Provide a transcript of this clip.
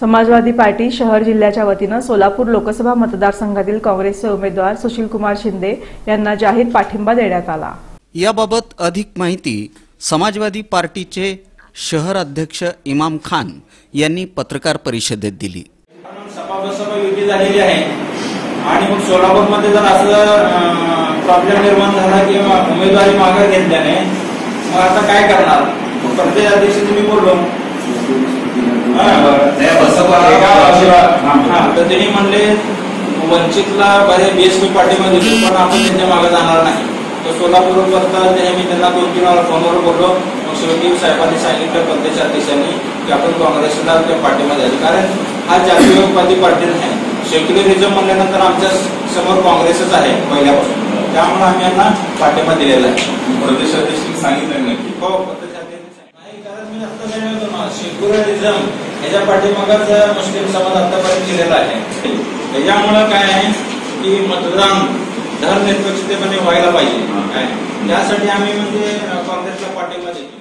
समाजवादी party शहर जिल्ह्याच्या वतीनं सोलापूर लोकसभा मतदारसंघातील काँग्रेसचे उमेदवार सुशीलकुमार शिंदे यांना जाहीर पाठिंबा देण्यात आला. याबाबत अधिक माहिती समाजवादी पार्टीचे शहर अध्यक्ष इमाम खान यांनी पत्रकार परिषदेत दिली. सभा युती झालेली आहे. आणि मग सोलापूरमध्ये जर असं प्रॉब्लेम निर्माण झाला किंवा उमेदवारी मागे घेतल्याने मग आता काय करणार? प्रदेश अध्यक्ष तुम्ही बोललो. तर त्यांनी म्हणले वंचितला बरे बीएसपी पाठिंबा दिली पण आपण त्यांच्या मागे जाणार नाही. तर सोलापूर त्यांनी मी त्यांना दोन तीन वेळा फोनवर बोललो. मग शेवटी साहेबांनी सांगितलं प्रदेश अध्यक्षांनी की आपण काँग्रेसला त्या पाठिंबा द्यायचा कारण हा जातीयवादी पार्टी नाही. सेक्युलरिझम म्हणल्यानंतर आमच्यासमोर काँग्रेसच आहे पहिल्यापासून. त्यामुळे आम्ही यांना पाठिंबा दिलेला आहे. प्रदेशाध्यक्षांनी सांगितलं नक्की हो प्रदेशाध्यक्ष नाही कारण मी आता सेक्युलरिझम ह्याच्या पाठीमागच मुस्लिम समाज आतापर्यंत केलेला आहे. त्याच्यामुळं काय आहे की मतदान धर्मनिरपेक्षतेपणे व्हायला पाहिजे. काय? त्यासाठी आम्ही म्हणजे काँग्रेसला पाठिंबा देतो